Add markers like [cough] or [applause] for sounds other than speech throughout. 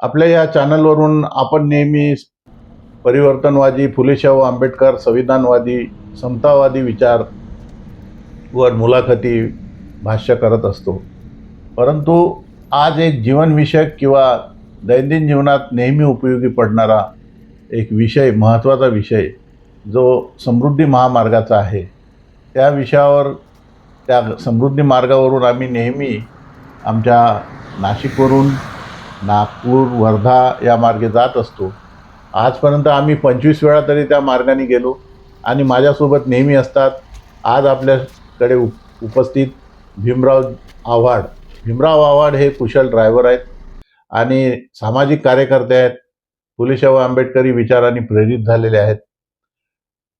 आपल्या या चॅनलवरून आपण नेहमी परिवर्तनवादी फुलेशाहू आंबेडकर संविधानवादी समतावादी विचार वर मुलाखती भाष्य करत असतो. परंतु आज एक जीवनविषयक किंवा दैनंदिन जीवनात नेहमी उपयोगी पडणारा एक विषय महत्त्वाचा विषय जो समृद्धी महामार्गाचा आहे. त्या विषयावर त्या समृद्धी मार्गावरून आम्ही नेहमी आमच्या नाशिकवरून नागपूर वर्धा या मार्गे जात असतो. आजपर्यंत आम्ही पंचवीस वेळा तरी त्या मार्गाने गेलो आणि माझ्यासोबत नेहमी असतात. आज आपल्याकडे उप उपस्थित भीमराव आव्हाड. भीमराव आव्हाड हे कुशल ड्रायव्हर आहेत आणि सामाजिक कार्यकर्ते आहेत. फुलेशाहू आंबेडकरी विचारांनी प्रेरित झालेले आहेत.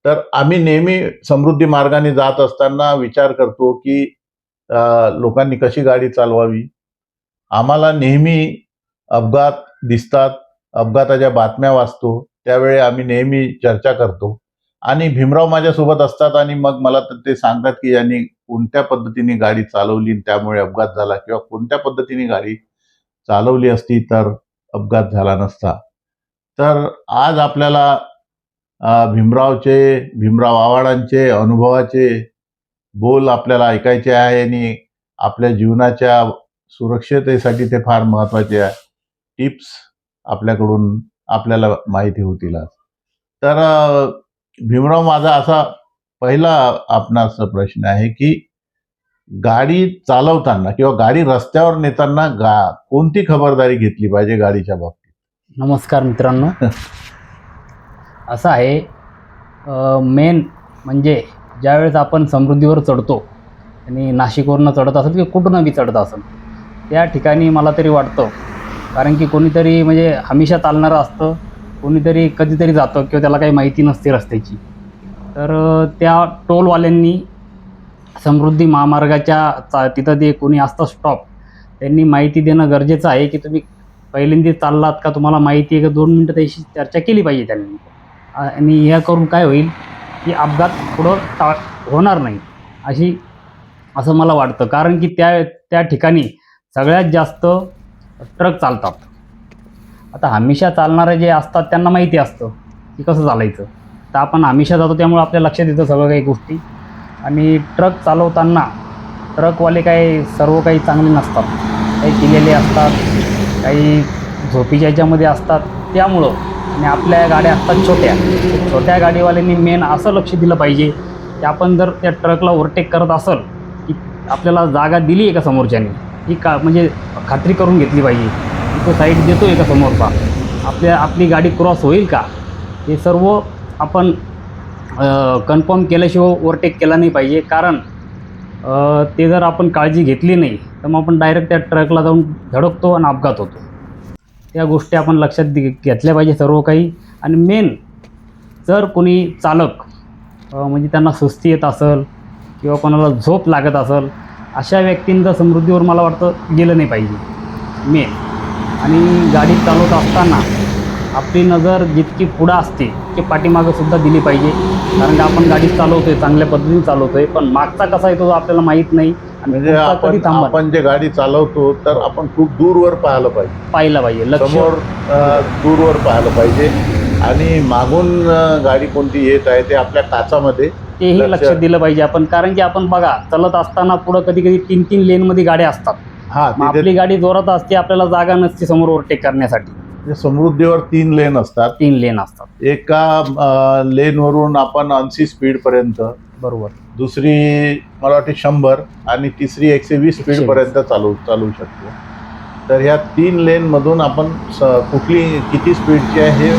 तर आम्ही नेहमी समृद्धी मार्गाने जात असताना विचार करतो की लोकांनी कशी गाडी चालवावी? आम्हाला नेहमी अपघात दिसतात अपघाताच्या बातम्या वाचतो त्यावेळी आम्ही नेहमी चर्चा करतो. आणि भीमराव माझ्यासोबत असतात आणि मग मला तर ते सांगतात की यांनी कोणत्या पद्धतीने गाडी चालवली त्यामुळे अपघात झाला किंवा कोणत्या पद्धतीने गाडी चालवली असती तर अपघात झाला नसता. तर आज आपल्याला भीमरावचे भीमराव आव्हाडांचे अनुभवाचे बोल आपल्याला ऐकायचे आहे आणि आपल्या जीवनाच्या सुरक्षतेसाठी ते फार महत्त्वाचे आहे. टिप्स आपल्याकडून आपल्याला माहिती होतील आज. तर भीमराव माझा असा पहिला आपणास प्रश्न आहे की गाडी चालवताना किंवा गाडी रस्त्यावर नेताना गा कोणती खबरदारी घेतली पाहिजे गाडीच्या बाबतीत? नमस्कार मित्रांनो. असं आहे मेन म्हणजे ज्यावेळेस आपण समृद्धीवर चढतो आणि नाशिकवरनं चढत असेल किंवा कुठून बी चढत असेल त्या ठिकाणी मला तरी वाटतं कारण की कोणीतरी म्हणजे हमेशा चालणारं असतं कोणीतरी कधीतरी जातं किंवा त्याला काही माहिती नसते रस्त्याची. तर त्या टोलवाल्यांनी समृद्धी महामार्गाच्या चा तिथं ते कोणी असतं स्टॉप त्यांनी माहिती देणं गरजेचं आहे की तुम्ही पहिल्यांदा चाललात का तुम्हाला माहिती आहे का? दोन मिनटं त्याशी चर्चा केली पाहिजे त्यांनी. आणि ह्या करून काय होईल की अपघात पुढं टा होणार नाही अशी असं मला वाटतं. कारण की त्या त्या ठिकाणी सगळ्यात जास्त ट्रक चालतात. आता हमेशा चालणारे जे असतात त्यांना माहिती असतं की कसं चालायचं. तर आपण हमेशा जातो त्यामुळे आपल्या लक्षात येतं सगळं काही गोष्टी. आणि ट्रक चालवताना ट्रकवाले काही सर्व काही चांगले नसतात. काही केलेले असतात काही झोपीच्या याच्यामध्ये असतात. त्यामुळं आणि आपल्या गाड्या असतात छोट्या. छोट्या गाडीवाल्यांनी मेन असं लक्ष दिलं पाहिजे की आपण जर त्या ट्रकला ओव्हरटेक करत असेल की आपल्याला जागा दिली आहे का समोरच्याने? ही का म्हणजे खात्री करून घेतली पाहिजे. तो साईड देतो आहे का समोरचा? आपल्या आपली गाडी क्रॉस होईल का? हे सर्व आपण कन्फर्म केल्याशिवाय ओव्हरटेक केला नाही पाहिजे. कारण ते जर आपण काळजी घेतली नाही तर मग आपण डायरेक्ट त्या ट्रकला जाऊन धडकतो आणि अपघात होतो. त्या गोष्टी आपण लक्षात घेतल्या पाहिजे सर्व काही. आणि मेन जर कोणी चालक म्हणजे त्यांना सुस्ती येत असेल किंवा कोणाला झोप लागत असेल अशा व्यक्तींचं समृद्धीवर मला वाटतं गेलं नाही पाहिजे. मेन आणि गाडी चालवत असताना आपली नजर जितकी पुढं असते तितकी पाठीमागं सुद्धा दिली पाहिजे. कारण की आपण गाडी चालवतोय चांगल्या पद्धतीने चालवतोय पण मागचा कसा येतो आपल्याला माहीत नाही. आणि म्हणजे आपण आपण जे गाडी चालवतो तर आपण खूप दूरवर पाहिलं पाहिजे. पाहिलं पाहिजे लक्ष. समोर अ, दूरवर पाहिलं पाहिजे. आणि मागून गाडी कोणती येत आहे ते आपल्या काचामध्ये तेही लक्ष- दिलं पाहिजे आपण. कारण की आपण बघा चालत असताना पुढं कधी कधी तीन तीन लेनमध्ये गाड्या असतात. हा मग तिथे आपली गाडी जोरात असते आपल्याला जागा नसते समोर ओव्हरटेक करण्यासाठी. समृद्धीवर तीन लेन असतात. तीन लेन असतात. एका अ, लेनवरून आपण ऐंशी स्पीड पर्यंत बरोबर. दुसरी मला वाटते शंभर आणि तिसरी एकशे वीस एकशे स्पीड पर्यंत चालू चालू शकतो. तर ह्या तीन लेनमधून आपण स- कुठली किती स्पीडची आहे हे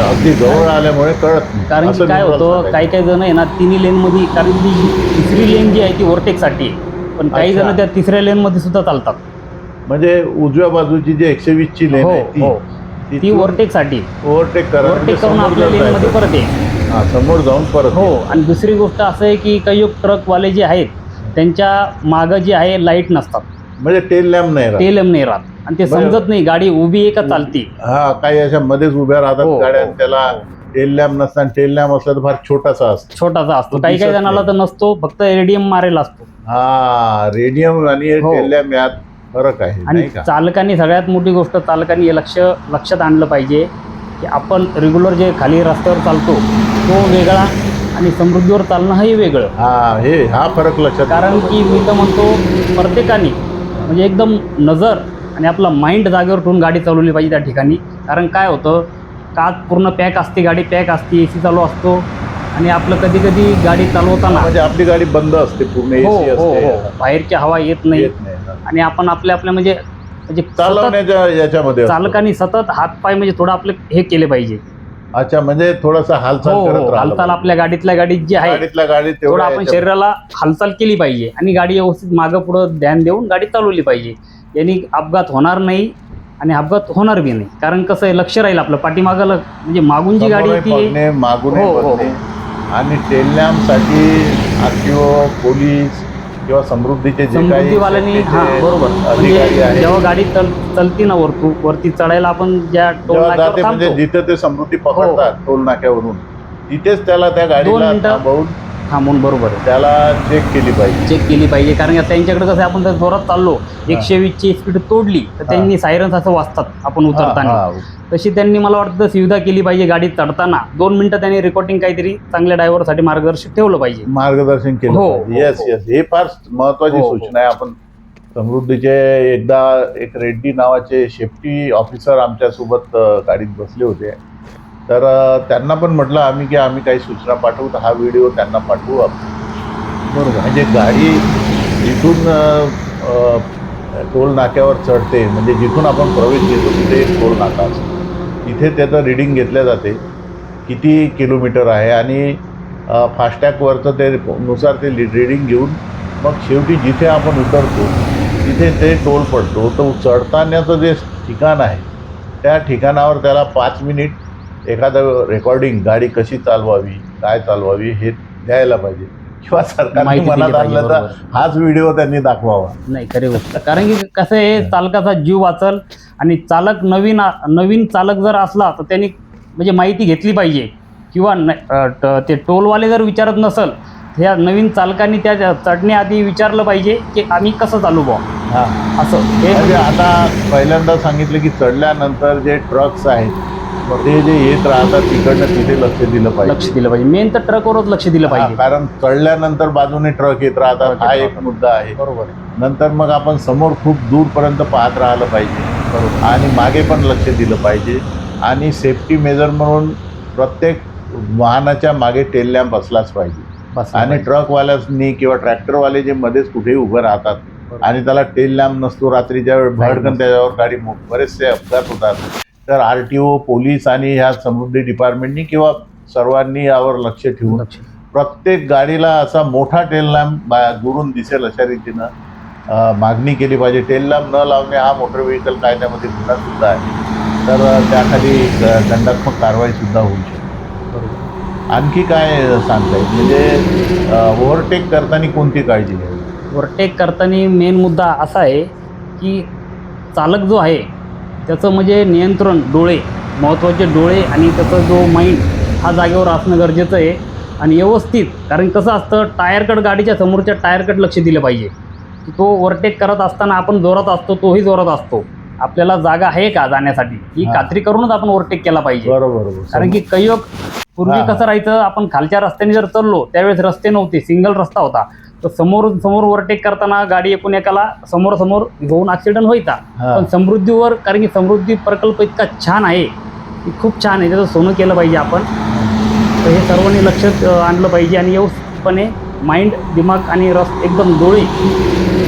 अगदी जवळ आल्यामुळे कळत नाही कारण की असं काय होतं. काही काही जण आहे ना तिन्ही लेनमध्ये कारण की तिसरी लेन जी आहे ती ओव्हरटेकसाठी आहे पण काही अच्छा. जण त्या तिसऱ्या लेनमध्ये सुद्धा चालतात म्हणजे उजव्या बाजूची जी एकशे वीस ची लेन हो आहे ती हो ती ओव्हरटेकसाठी ओव्हरटेक करा म्हणजे ओव्हरटेक करून समोर आपल्या लेनमध्ये. परत ये हा, समोर जाऊन परत हो. आणि दुसरी गोष्ट असं आहे की काही ट्रकवाले जे आहेत त्यांच्या मागं जे आहे लाइट नसतात म्हणजे टेल लॅम्प नाही राहत. टेल नाही राहत आणि ते बरं. समजत नाही गाडी उभी आहे का चालती हा काही अशा मध्येच उभ्या राहतात हो, गाड्या हो, त्याला हो. टेल लॅम्प नसताना टेल लॅम्प असला तर फार छोटासा असतो छोटासा असतो तो काही काही दिसत जणाला नाही. तर नसतो फक्त रेडियम मारेल असतो हा रेडियम आणि हो. टेल लॅम्प यात फरक आहे आणि नाही का चालकांनी सगळ्यात मोठी गोष्ट चालकांनी हे लक्ष लक्षात आणलं पाहिजे की आपण रेग्युलर जे खाली रस्त्यावर चालतो तो वेगळा आणि समृद्धीवर चालणं हे वेगळं हा हे हा फरक लक्षात कारण की मी तर म्हणतो प्रत्येकाने म्हणजे एकदम नजर आणि आपला माइंड जागेवर ठेवून गाडी चालवली पाहिजे त्या ठिकाणी. कारण काय होतं काच पूर्ण पॅक असते गाडी पॅक असते ए सी चालू असतो आणि आपलं कधी कधी गाडी चालवताना म्हणजे आपली गाडी बंद असते पूर्ण हो एसी हो हो. बाहेरची हवा येत नाही. येत नाही. आणि आपण आपल्या आपल्या म्हणजे म्हणजे चालवण्याच्या याच्यामध्ये. चालकांनी सतत हात पाय म्हणजे थोडं आपले हे केले पाहिजे. अच्छा म्हणजे थोडासा हालचाल हो करत हो हालचाल. आपल्या गाडीतल्या गाडीत जी आहे गाडीतल्या गाडीत थोडं तेवढं आपण शरीराला हालचाल केली पाहिजे आणि गाडी व्यवस्थित मागं पुढं ध्यान देऊन गाडी चालवली पाहिजे. यांनी अपघात होणार नाही आणि अपघात होणार बी नाही. कारण कसं आहे लक्ष राहील आपलं. पाठीमागं ल- म्हणजे मागून जी गाडी समोरही येते बघणे मागून हो, हो, बघणे. आणि टेलॅम्पसाठी आरटीओ पोलीस किंवा समृद्धीचे जे काही समृद्धीवाल्यांनी हा बरोबर. अधिकारी म्हणजे आहेत. जेव्हा गाडी चल चलती ना वरतू वरती चढायला आपण ज्या टोल जेव्हा नाक्यावर जाते म्हणजे थांबतो. जिथे ते समृद्धी पकडतात टोल नाक्यावरून तिथेच त्याला त्या गाडीला मिनिटं. थांबवून थांबून बरोबर आहे. त्याला चेक केली पाहिजे. चेक केली पाहिजे. कारण का त्यांच्याकडे कसं आहे, आपण जर जोरात चाललो एकशे वीसची स्पीड तोडली तर त्यांनी सायरन्स असं वाचतात आपण उतरताना. हा, तशी त्यांनी मला वाटतं सुविधा केली पाहिजे गाडी चढताना. दोन मिनिटं त्यांनी रेकॉर्डिंग काहीतरी चांगल्या ड्रायव्हरसाठी मार्गदर्शक ठेवलं पाहिजे. मार्गदर्शन केलं हो, हो, येस हो. येस हे फार महत्वाची हो, हो. सूचना आहे. आपण समृद्धीचे एकदा एक रेड्डी नावाचे सेफ्टी ऑफिसर आमच्यासोबत अ, गाडीत बसले होते. तर त्यांना पण म्हटलं आम्ही की आम्ही काही सूचना पाठवू तर हा व्हिडिओ त्यांना पाठवू आपण. बरोबर. म्हणजे गाडी अ, टोल नाक्यावर चढते म्हणजे जिथून आपण प्रवेश घेतो तिथे एक टोल नाका असतो. तिथे त्याचं रिडिंग घेतल्या जाते किती किलोमीटर आहे आणि फास्टॅगवरचं ते नुसार ते रिडिंग घेऊन मग शेवटी जिथे आपण उतरतो तिथे ते टोल पडतो. तर चढतानाचं जे ठिकाण आहे त्या ठिकाणावर त्याला पाच मिनिट एखादं रेकॉर्डिंग गाडी कशी चालवावी काय चालवावी हे द्यायला पाहिजे. किंवा सरकारने मनात आणलं तर. हाच व्हिडिओ त्यांनी दाखवावा. नाही खरी गोष्ट. कारण की कसं आहे चालकाचा जीव वाचल आणि चालक नवीन नवीन चालक जर असला तर त्यांनी म्हणजे माहिती घेतली पाहिजे. किंवा न- ते टोलवाले जर विचारत नसल ह्या नवीन चालकांनी त्या चढण्याआधी विचारलं पाहिजे की आम्ही कसं चालू बा हां. असं. हे म्हणजे आता पहिल्यांदा सांगितलं की चढल्यानंतर जे ट्रक्स आहेत ते जे येत राहतात तिकडनं तिथे लक्ष दिलं लक्ष पाहिजे दिलं पाहिजे. मेन तर ट्रकवरच लक्ष दिलं पाहिजे. कारण चढल्यानंतर बाजूने ट्रक येत राहतात. हा एक. मुद्दा आहे. बरोबर नंतर मग आपण समोर खूप दूरपर्यंत पाहत राहिलं पाहिजे. बरोबर. आणि मागे पण लक्ष दिलं पाहिजे. आणि सेफ्टी मेजर म्हणून प्रत्येक वाहनाच्या मागे टेल लॅम्प असलाच पाहिजे. आणि ट्रकवाल्यांनी किंवा ट्रॅक्टरवाले जे मध्येच कुठेही उभं राहतात. आणि त्याला टेल लॅम्प नसतो रात्रीच्या वेळ भडकन त्याच्यावर गाडी बरेचसे अपघात होतात. तर आर टी ओ पोलीस आणि ह्या समृद्धी डिपार्टमेंटनी किंवा सर्वांनी यावर लक्ष ठेवून प्रत्येक गाडीला असा मोठा टेल लॅम्प दुरून दिसेल अशा रीतीनं मागणी केली पाहिजे. टेल लॅम्प न लावणे हा मोटर व्हेकल कायद्यामध्ये गुन्हा सुद्धा आहे. तर त्याखाली दंडात्मक कारवाई सुद्धा होऊ शकते. बरोबर. आणखी काय सांगता येईल? म्हणजे ओव्हरटेक करताना कोणती काळजी घ्यावी? ओव्हरटेक करताना मेन मुद्दा असा आहे की चालक जो आहे त्याचं म्हणजे नियंत्रण डोळे महत्त्वाचे डोळे आणि त्याचा जो माइंड हा जागेवर असणं गरजेचं आहे. आणि व्यवस्थित कारण कसं असतं टायरकड गाडीच्या समोरच्या टायरकड लक्ष दिलं पाहिजे. तो ओव्हरटेक करत असताना आपण जोरात असतो तोही जोरात असतो. आपल्याला जागा आहे का जाण्यासाठी? ही. खात्री करूनच आपण ओव्हरटेक केला पाहिजे. बरोबर कारण की कैयोग पूर्वी. कसं राहायचं आपण खालच्या रस्त्याने जर चाललो त्यावेळेस रस्ते नव्हते सिंगल रस्ता होता. तर समोर समोर ओव्हरटेक करताना गाडी एकूण एकाला समोर समोर घेऊन ऍक्सिडेंट व्हायचा. पण समृद्धीवर कारण की समृद्धी प्रकल्प इतका छान आहे की खूप छान आहे त्याचं सोनं केलं पाहिजे आपण. तर हे सर्वांनी लक्षात अ, आणलं पाहिजे आणि व्यवस्थितपणे माइंड दिमाग आणि रस एकदम डोळे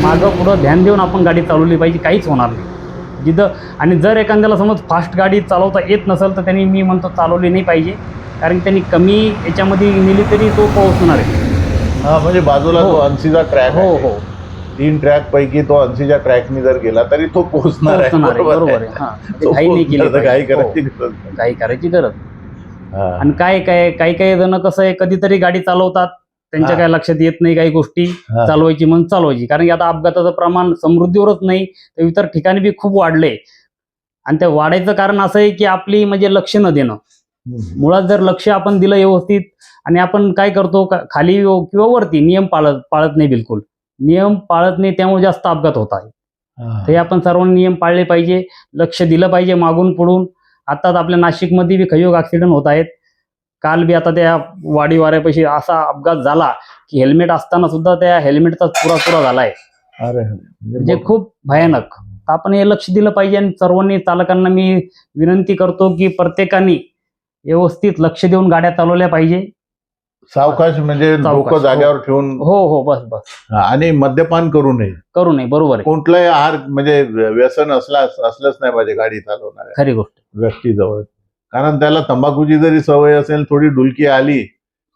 मागं पुढं ध्यान देऊन आपण गाडी चालवली पाहिजे काहीच होणार नाही. जिथं आणि जर एखाद्याला समज फास्ट गाडी चालवता येत नसेल तर त्यांनी मी म्हणतो चालवली नाही पाहिजे. कारण त्यांनी कमी याच्यामध्ये नेली तरी तो पोहोचणार आहे. हा म्हणजे बाजूला हो. तो अन्सीचा ट्रॅक हो हो तीन ट्रॅक पैकी तो अन्सीच्या ट्रॅकनी जर गेला तरी तो पोहोचणार आहे पोहोचणार आहे बरोबर आहे आहे. हां [laughs] तो घाई नाही केली पोहोचणार तर घाई पाहिजे. करायची हो, गरज नाही. घाई करायची गरज हा. आणि काय काय काही काही जण कसं आहे कधीतरी गाडी चालवतात त्यांच्या हा. काय लक्षात येत नाही काही गोष्टी हा. चालवायची म्हणून चालवायची कारण की आता अपघाताचं प्रमाण समृद्धीवरच नाही तर इतर ठिकाणी बी खूप वाढले आणि ते वाढायचं कारण असं आहे की आपली म्हणजे लक्ष न देणं. मुळात जर लक्ष आपण दिलं व्यवस्थित आणि आपण काय करतो का- खाली किंवा वरती नियम पाळत पाळत नाही बिलकुल. नियम पाळत नाही त्यामुळे जास्त अपघात होत आहे. हा. ते आपण सर्वांनी नियम पाळले पाहिजे लक्ष दिलं पाहिजे मागून पुढून. आताच आपल्या नाशिकमध्ये बी खयोग ऍक्सिडेंट होत आहेत. काल बी आता त्या वाडी वाऱ्यापाशी असा अपघात झाला की हेल्मेट असताना सुद्धा त्या हेल्मेटचा पुरा पुरा झालाय म्हणजे खूप भयानक. तर आपण हे लक्ष दिलं पाहिजे आणि सर्वांनी चालकांना मी विनंती करतो की प्रत्येकाने व्यवस्थित लक्ष देऊन गाड्या चालवल्या पाहिजे. सावकाश म्हणजे सावकाश, डोकं हो. जाग्यावर ठेवून हो हो बस बस. आणि मद्यपान करू नये. करू नये बरोबर आहे. कोणतंही आहार म्हणजे व्यसन असला असलंच नाही पाहिजे गाडी चालवणाऱ्या खरी गोष्ट. व्यक्तीजवळ. कारण त्याला तंबाखूची जरी सवय असेल थोडी डुलकी आली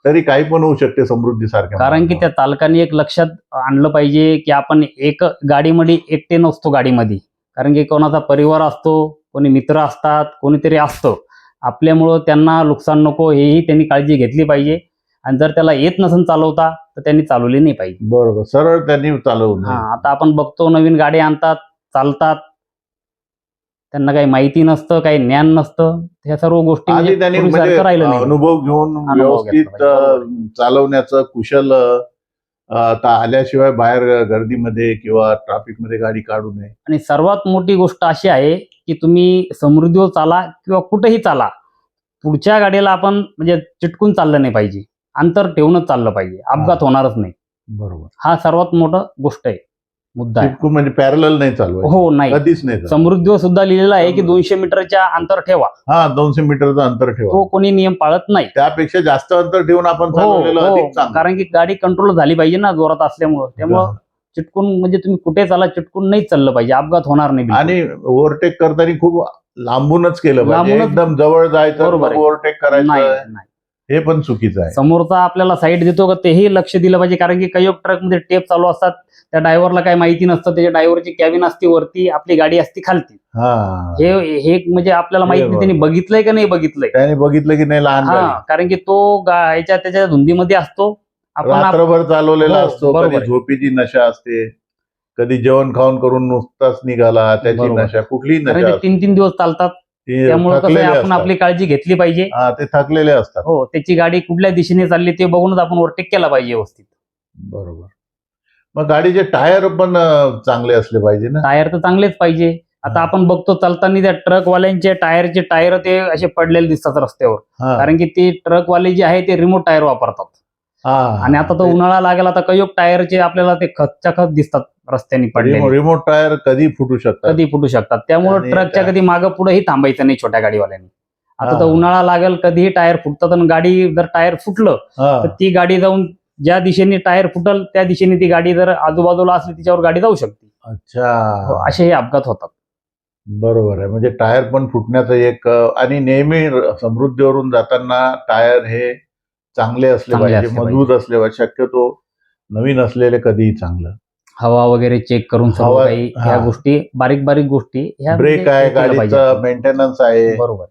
तरी काही पण होऊ शकते समृद्धी सारख्या कारण की त्या चालकांनी एक लक्षात आणलं पाहिजे की आपण एक गाडीमध्ये एकटे नसतो गाडीमध्ये. कारण की कोणाचा परिवार असतो कोणी मित्र असतात कोणीतरी असतं. आपल्यामुळं त्यांना नुकसान नको हेही त्यांनी काळजी घेतली पाहिजे. आणि जर त्याला येत नसेल चालवता तर त्यांनी चालवली नाही पाहिजे. बरोबर सरळ त्यांनी चालवू हा. आता आपण बघतो नवीन गाडी आणतात चालतात. त्यांना काही माहिती नसतं काही ज्ञान नसतं. ह्या सर्व गोष्टी म्हणजे आधी त्यांनी पूर्वीसारखं म्हणजे राहिलं नाही. अनुभव घेऊन घेतला व्यवस्थित पाहिजे, बरोबर. अं, चालवण्याचं कुशल अं, आता आल्याशिवाय बाहेर गर्दीमध्ये किंवा ट्रॅफिकमध्ये गाडी काढू नये. आणि सर्वात मोठी गोष्ट अशी आहे की तुम्ही समृद्धीवर चाला किंवा कुठेही चाला पुढच्या गाडीला आपण म्हणजे चिटकून चाललं नाही पाहिजे. अंतर ठेवूनच चाललं पाहिजे. अपघात होणारच नाही. बरोबर. हा सर्वात मोठा गोष्ट आहे. मुद्दा आहे. म्हणजे पॅरल नाही चालवायचं हो नाही. कधीच नाही. समृद्धीवर सुद्धा लिहिलेलं आहे की दोनशे मीटरच्या अंतर ठेवा. हा दोनशे मीटरचं अंतर ठेवा. तो कोणी नियम पाळत नाही. त्यापेक्षा जास्त अंतर ठेवून आपण हो चालवलेलं हो. चांगलं. कारण की गाडी कंट्रोल झाली पाहिजे ना जोरात असल्यामुळं. त्यामुळं चिटकून म्हणजे तुम्ही कुठे चाला चिटकून नाही चाललं पाहिजे. अपघात होणार नाही बिलकुल. आणि ओव्हरटेक करताना खूप लांबूनच केलं पाहिजे. लांबूनच- एकदम जवळ जायचं बरोबर आहे. ओव्हरटेक नाही करायचं नाही. हे पण चुकीचं आहे. समोरचा आपल्याला साईड देतो का तेही लक्ष दिलं पाहिजे. कारण की काही ट्रकमध्ये टेप चालू असतात. त्या ड्रायव्हरला काही माहिती नसतं. त्याच्या ड्रायव्हरची कॅबिन असते वरती आपली गाडी असते खालती. हा. हे म्हणजे आपल्याला माहिती नाही. बरोबर. त्यांनी बघितलंय का नाही बघितलंय? त्याने बघितलं की नाही लहान हा. कारण की तो याच्या त्याच्या धुंदीमध्ये असतो. आपण आप- रात्रभर चालवलेला असतो. बरोबर कधी. झोपीची नशा असते. कधी जेवण खाऊन करून नुसताच निघाला. त्याची बरोबर. नशा कारण नशा तीन तीन दिवस चालतात. त्यामुळे कसं आहे, आपण. आपली काळजी घेतली पाहिजे. हा ते थकलेले असतात. हो त्याची गाडी कुठल्या दिशेने चालली ते बघूनच आपण ओव्हरटेक केला पाहिजे व्यवस्थित. बरोबर. मग गाडीचे टायर पण अं, चांगले असले पाहिजे ना? टायर तर चांगलेच पाहिजे. आता हा. आपण बघतो चालताना त्या ट्रकवाल्यांचे टायरचे टायर ते असे पडलेले दिसतात रस्त्यावर. हा, कारण की ते ट्रकवाले जे आहे ते रिमोट टायर वापरतात. आणि आता तो उन्हाळा लागला आता कयोग टायरचे आपल्याला ते खतच्या खत दिसतात रस्त्याने पडलेले. रिमो- रिमोट टायर कधी फुटू शकतात? कधी फुटू शकतात. त्यामुळे ट्रकच्या कधी मागं पुढेही थांबायचं नाही छोट्या गाडीवाल्यांनी. आता हा. तर उन्हाळा लागेल कधीही टायर फुटतात आणि गाडी जर टायर फुटलं हा. तर ती गाडी जाऊन ज्या दिशेने टायर फुटल त्या दिशेने ती गाडी जर आजूबाजूला असली तिच्यावर गाडी जाऊ शकते. हो, अच्छा. असे हे अपघात होतात. बरोबर आहे. म्हणजे टायर पण फुटण्याचं एक आणि नेहमी समृद्धीवरून जाताना टायर हे चांगले असले पाहिजे असले मजबूत असले पाहिजे शक्यतो नवीन असलेले कधीही चांगलं हवा वगैरे चेक करून हवा- ह्या. गोष्टी बारीक बारीक गोष्टी ह्या ब्रेक म्हणजे आहे गाडीचं. मेंटेनन्स आहे बरोबर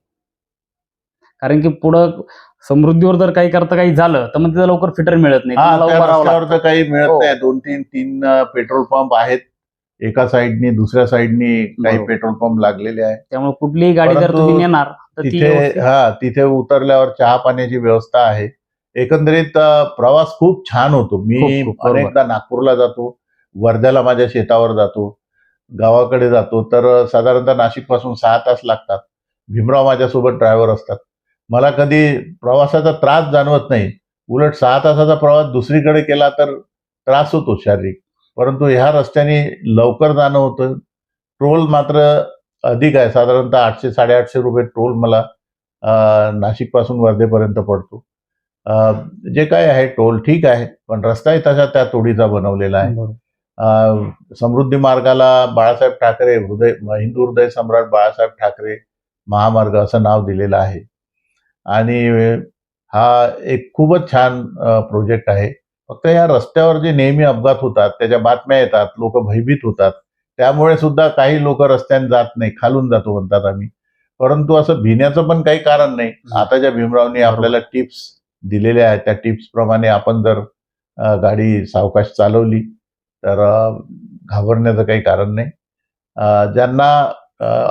कारण की पुढं समृद्धीवर जर काही करता काही झालं तर मग तिथं लवकर फिटर मिळत नाही तर. काही मिळत हो. नाही दोन तीन तीन पेट्रोल पंप आहेत एका साईडनी दुसऱ्या साईडनी काही. पेट्रोल पंप लागलेले आहेत त्यामुळे कुठलीही गाडी जर तुम्ही नेणार तिथे हा तिथे उतरल्यावर चहा पाण्याची व्यवस्था आहे एकंदरीत प्रवास खूप छान होतो. मी. अनेकदा नागपूरला जातो वर्ध्याला माझ्या शेतावर जातो गावाकडे जातो. तर साधारणतः नाशिकपासून सहा तास लागतात. भीमराव माझ्यासोबत ड्रायव्हर असतात. मला कधी प्रवासाचा त्रास जाणवत नाही. उलट सहा तासाचा प्रवास दुसरीकडे केला तर त्रास होतो शारीरिक. परंतु ह्या रस्त्याने लवकर जाणं होतं. टोल मात्र अधिक आहे. साधारणतः आठशे साडेआठशे रुपये टोल मला नाशिकपासून वर्धेपर्यंत पडतो. जे काय आहे टोल ठीक आहे पण रस्ताही तसा त्या तोडीचा बनवलेला आहे. समृद्धी मार्गाला बाळासाहेब ठाकरे हृदय हिंदू हृदय सम्राट बाळासाहेब ठाकरे महामार्ग असं नाव दिलेलं आहे. आणि हा एक खूपच छान प्रोजेक्ट आहे. फक्त या रस्त्यावर जे नेहमी अपघात होतात त्याच्या बातम्या येतात लोक भयभीत होतात. त्यामुळे सुद्धा काही लोक रस्त्याने जात नाही खालून जातो म्हणतात आम्ही. परंतु असं भिण्याचं पण काही कारण नाही. आताच्या भीमरावनी आपल्याला टिप्स दिलेल्या आहेत. त्या टिप्स प्रमाणे आपण जर गाडी सावकाश चालवली तर घाबरण्याचं काही कारण नाही. ज्यांना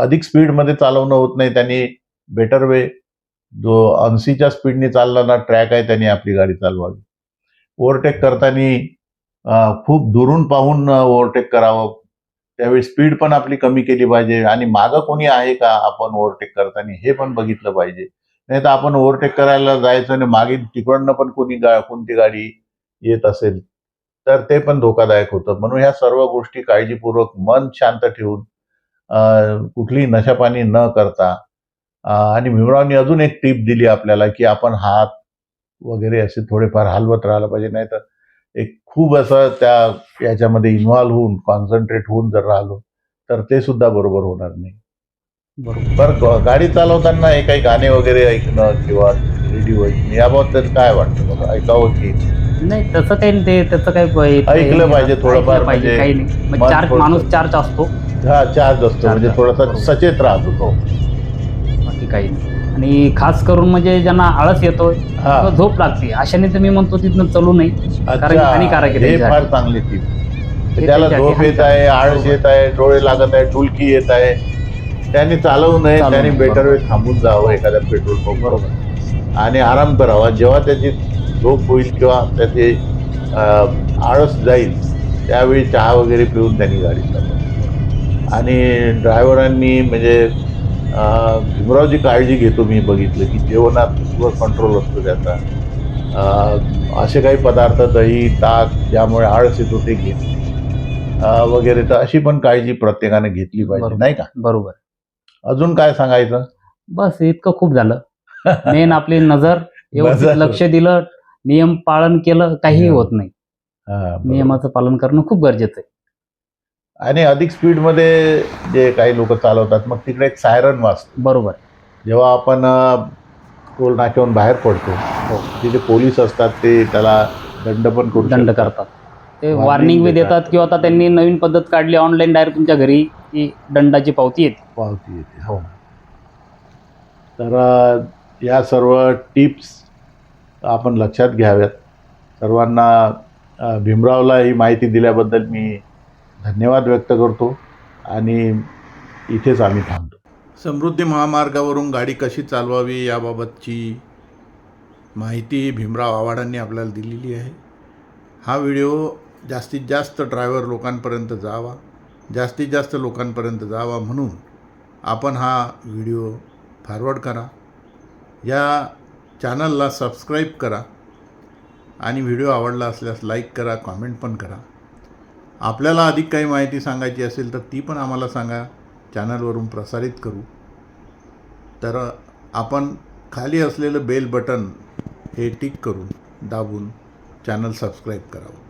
अधिक स्पीडमध्ये चालवणं होत नाही त्यांनी बेटर वे जो ऐंशीच्या स्पीडने चालणारा ट्रॅक आहे त्यांनी आपली गाडी चालवावी. ओव्हरटेक करताना खूप दुरून पाहून ओव्हरटेक करावं. त्यावेळी स्पीड पण आपली कमी केली पाहिजे. आणि मागं कोणी आहे का आपण ओव्हरटेक करताना हे पण बघितलं पाहिजे. नाही तर आपण ओव्हरटेक करायला जायचं आणि मागे तिकडनं पण कोणी गा कोणती गाडी येत असेल तर ते पण धोकादायक होतं. म्हणून ह्या सर्व गोष्टी काळजीपूर्वक मन शांत ठेवून कुठलीही नशापाणी न करता आणि मिमरावनी अजून एक टीप दिली आपल्याला की आपण हात वगैरे असे थोडेफार हलवत राहायला पाहिजे नाही तर एक खूप असं त्या याच्यामध्ये इन्व्हॉल्व्ह होऊन कॉन्सन्ट्रेट होऊन जर राहिलो तर ते सुद्धा बरोबर होणार नाही. बरोबर. गाडी चालवताना हे काही गाणे वगैरे ऐकणं किंवा रेडिओ ऐकणं याबाबत काय वाटतं बघा? ऐकावं की? नाही तसं काही नाही ते त्याचं काही ऐकलं नाही. पाहिजे थोडंफार पाहिजे, म्हणजे काही नाही. मग मन चार थोडंसं- माणूस चार्ज असतो. हा चार्ज असतो चार्ज म्हणजे थोडासा. सचेत राहतो तो. बाकी काही नाही. आणि खास करून म्हणजे ज्यांना आळस येतोय झोप लागते. अशाने तर मी म्हणतो तिथनं चलू नये कारण हानिकारक आहे फार. चांगली हे त्याला झोप येत आहे आळस. येत आहे डोळे लागत आहे टुलकी येत आहे त्याने चालवू नये चालवू त्याने नये, बेटर. वेळ थांबून जावं एखाद्या पेट्रोल पंप बरोबर. आणि आराम करावा. जेव्हा त्याची झोप होईल किंवा त्याचे अं, आळस जाईल त्यावेळी चहा वगैरे पिऊन त्यांनी गाडी चालवावी. आणि ड्रायव्हरांनी म्हणजे अं, भीमरावची काळजी घेतो मी बघितलं की जेवणावर कंट्रोल असतो त्याचा. अं, असे काही पदार्थ दही ताक ज्यामुळे आळस येतो ते घेत अं, वगैरे तर अशी पण काळजी प्रत्येकाने घेतली पाहिजे बरोबर. नाही का? बरोबर. अजून काय सांगायचं बस इतकं खूप झालं मेन आपली नजर [laughs] व्यवस्थित. लक्ष दिलं नियम पालन केलं काही नियम. होत नाही. नियमाचं पालन करणं खूप गरजेचं आहे आणि अधिक स्पीडमध्ये जे काही लोक चालवतात मग तिकडे एक सायरन वाजतो बरोबर जेव्हा आपण टोल नाक्याहून बाहेर पडतो हो. तिथे पोलीस असतात ते त्याला दंड पण करू दंड. करतात ते वॉर्निंग बी देतात. देतात किंवा आता त्यांनी नवीन पद्धत काढली ऑनलाईन डायरेक्ट तुमच्या घरी की दंडाची पावती येते पावती येते हो. तर या सर्व टिप्स आपण लक्षात घ्याव्यात. सर्वांना भीमरावला ही माहिती दिल्याबद्दल मी धन्यवाद व्यक्त करतो आणि इथेच आम्ही थांबतो. समृद्धी महामार्गावरून गाडी कशी चालवावी याबाबतची माहिती भीमराव आव्हाडांनी आपल्याला दिलेली आहे. हा व्हिडिओ जास्तीत जास्त ड्रायव्हर लोकांपर्यंत जावा जास्तीत जास्त लोकांपर्यंत जावा म्हणून आपण हा व्हिडिओ फॉरवर्ड करा. या चॅनलला सबस्क्राईब करा आणि व्हिडिओ आवडला असल्यास लाईक करा कॉमेंट पण करा. आपल्याला अधिक काही माहिती सांगायची असेल तर ती पण आम्हाला सांगा. चॅनलवरून प्रसारित करू. तर आपण खाली असलेलं बेल बटन हे टिक करून दाबून चॅनल सबस्क्राईब करावं.